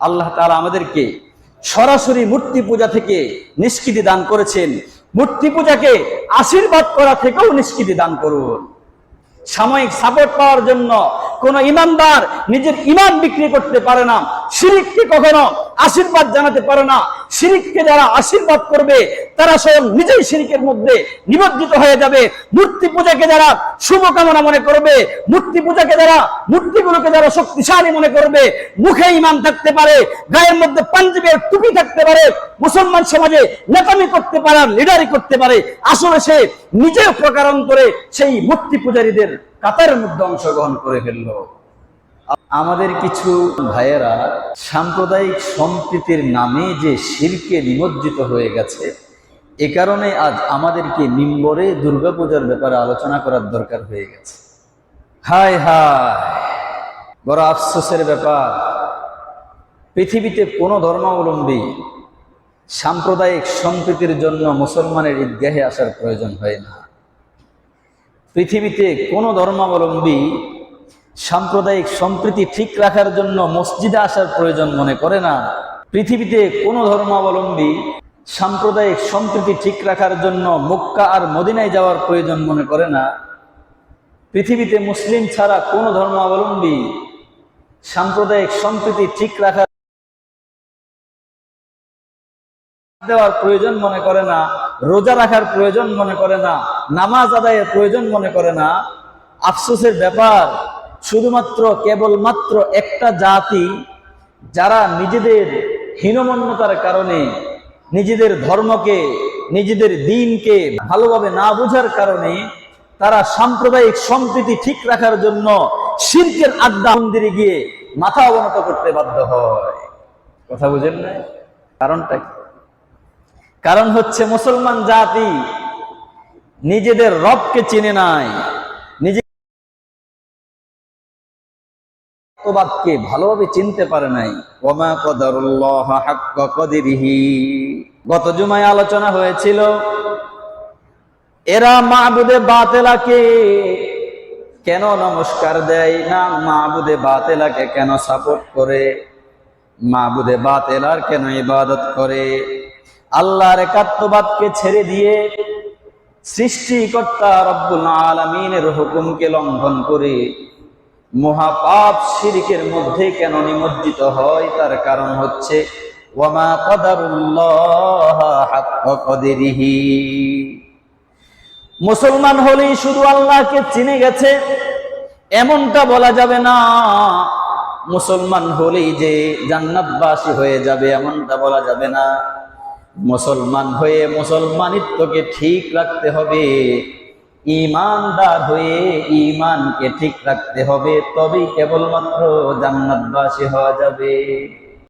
আল্লাহ তালা আমাদেরকে সরাসরি মূর্তি পূজা থেকে নিষ্কৃতি দান করেছেন। মূর্তি পূজাকে আশীর্বাদ করা থেকেও নিষ্কৃতি দান করুন। সাময়িক সাপোর্ট পাওয়ার জন্য কোন ইমানদার নিজের ইমান বিক্রি করতে পারে না। শিরিককে কখনো আশীর্বাদ জানাতে পারে না। শিরিককে যারা আশীর্বাদ করবে, তারা স্বয়ং নিজেই শিরিকের মধ্যে নিমজ্জিত হয়ে যাবে। মূর্তি পূজাকে যারা শুভকামনা মনে করবে, মূর্তি পূজাকে যারা, মূর্তিগুলোকে যারা শক্তিশালী মনে করবে, মুখে ইমান থাকতে পারে, গায়ের মধ্যে পাঞ্জাবের টুপি থাকতে পারে, মুসলমান সমাজে নেতামি করতে পারে, লিডারি করতে পারে, আসলে সে নিজের প্রকারান্তরে সেই মূর্তি পূজারীদের কাতারের মধ্যে অংশগ্রহণ করে ফেলল। আমাদের কিছু ভাইয়েরা সাম্প্রদায়িক সম্প্রীতির নামে যে শিরকে নিমজ্জিত হয়ে গেছে, এ কারণে আজ আমাদেরকে মিম্বরে দুর্গাপূজার ব্যাপারে আলোচনা করার দরকার হয়ে গেছে। হায় হায় বড় আফসোসের ব্যাপার। পৃথিবীতে কোনো ধর্মাবলম্বী সাম্প্রদায়িক সম্প্রীতির জন্য মুসলমানের ঈদগাহে আসার প্রয়োজন হয় না। পৃথিবীতে কোনো ধর্মাবলম্বী সাম্প্রদায়িক সম্প্রীতি ঠিক রাখার জন্য মসজিদে আসার প্রয়োজন মনে করে না। পৃথিবীতে কোনো ধর্মাবলম্বী সাম্প্রদায়িক সম্প্রীতি ঠিক রাখার জন্য মক্কা আর মদিনায় যাওয়ার প্রয়োজন মনে করে না। পৃথিবীতে মুসলিম ছাড়া কোনো ধর্মাবলম্বী সাম্প্রদায়িক সম্প্রীতি ঠিক রাখার দেওয়ার প্রয়োজন মনে করে না, রোজা রাখার প্রয়োজন মনে করে না, নামাজ আদায়ের প্রয়োজন মনে করে না। আফসোসের ব্যাপার শুধুমাত্র কেবলমাত্র একটা জাতি যারা নিজেদের হীনমন্যতার কারণে, নিজেদের ধর্মকে, নিজেদের দিনকে ভালোভাবে না বোঝার কারণে তারা সাম্প্রদায়িক সম্প্রীতি ঠিক রাখার জন্য শিরকের আড্ডা মন্দিরে গিয়ে মাথা অবনত করতে বাধ্য হয়। কথা বুঝেন না কারণটা কি? কারণ হচ্ছে মুসলমান জাতি নিজেদের রবকে চিনে নাই, নিজে বাদকে ভালোভাবে চিনতে পারে নাই। গত জুমায় আলোচনা হয়েছিল, এরা মাহবুদে বাতেলাকে কেন নমস্কার দেয় না? মাহবুদে বাতেলাকে কেন সাপোর্ট করে? মাহবুদে বাতেলার কেন ইবাদত করে? আল্লাহর একাত্মবাদকে ছেড়ে দিয়ে সৃষ্টিকর্তা রব্বুল আলমিনের হুকুমকে লঙ্ঘন করে মহাপাপ শিরিকের মধ্যে কেন নিমজ্জিত হয়? তার কারণ হচ্ছে মুসলমান হলেই শুধু আল্লাহকে চিনে গেছে, এমনটা বলা যাবে না। মুসলমান হলেই যে জান্নাতবাসী হয়ে যাবে, এমনটা বলা যাবে না। মুসলমান হয়ে মুসলমানিত্বকে ঠিক রাখতে হবে। ইমানদার হয়ে ইমানকে ঠিক রাখতে হবে তবেই কেবলমাত্র জান্নাতবাসী হওয়া যাবে।